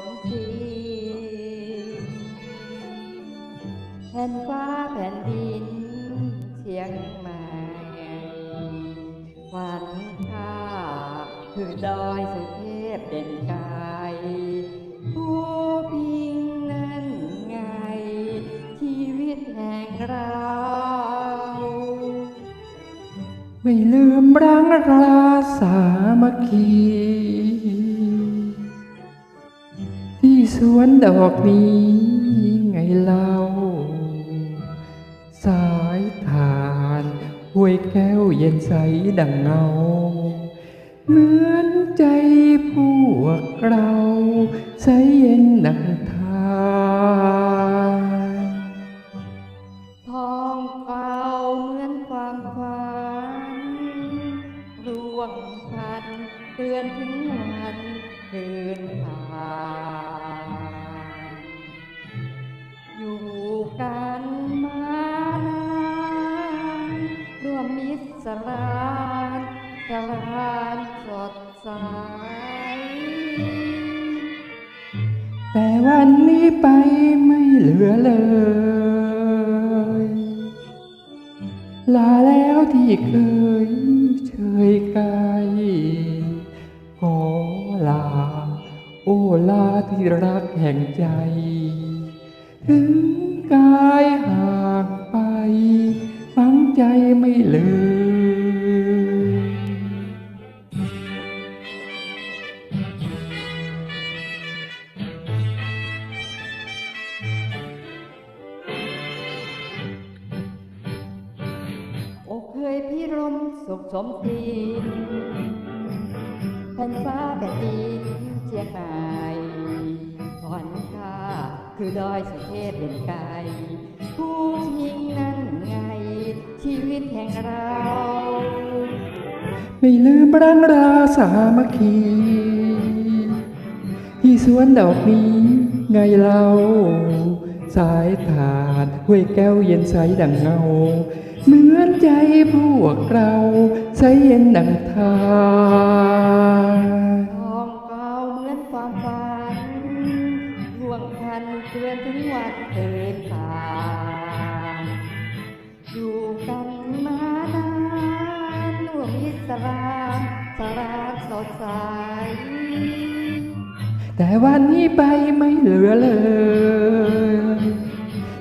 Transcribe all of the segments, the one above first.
มทีแผ่นฟ้าแผ่นดินเชียงใหม่ขวัญข้าคือดอยสุเทพเด่นกายผู้พิงนั่นไง ชีวิตแห่งเราไม่ลืมรังราสามัคคี ที่สวนดอกนี้ไงเล่า สายทานห้วยแก้วเย็นใสดังเงา เหมือนใจพวกเราใสเย็นดังทานท้องเฝ้าเหมือนความฝันร่วงพันเตือนถึงวัน คืนผ่านอยู่กันมานานร่วมมิตรสรานสรานสดใส แต่วันนี้ไปไม่เหลือเลย ลาแล้วที่เคยเชยกายขอ ลา โอลาที่รักแห่งใจ ถึงกายห่างไปฟังใจไม่ลืมโอ้เคยพี่รมสุขสมศรี แผ่นฟ้าแผ่นดินเชียงใหม่ก่อนข้าคือดอยสุเทพเด่นไกลผู้ยิงนั่นไง ชีวิตแห่งเรา ไม่ลืมรังราสามัคคี ที่สวนดอกนี้ไงเล่า สายทานห้วยแก้วเย็นใสดังเงา เหมือนใจพวกเราใสเย็นดังทานทองเก่าเหมือนความฝันห่วงพันเตือนถึงวันเกินผ่านอยู่กันมานานร่วมมิตรราสราสดใส แต่วันนี้ไปไม่เหลือเลย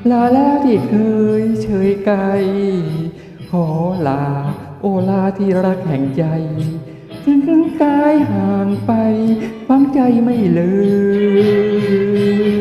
ลาแล้วที่เคยเฉยไกลขอลา โอลาที่รักแห่งใจถึงกายห่างไปฟังใจไม่เลย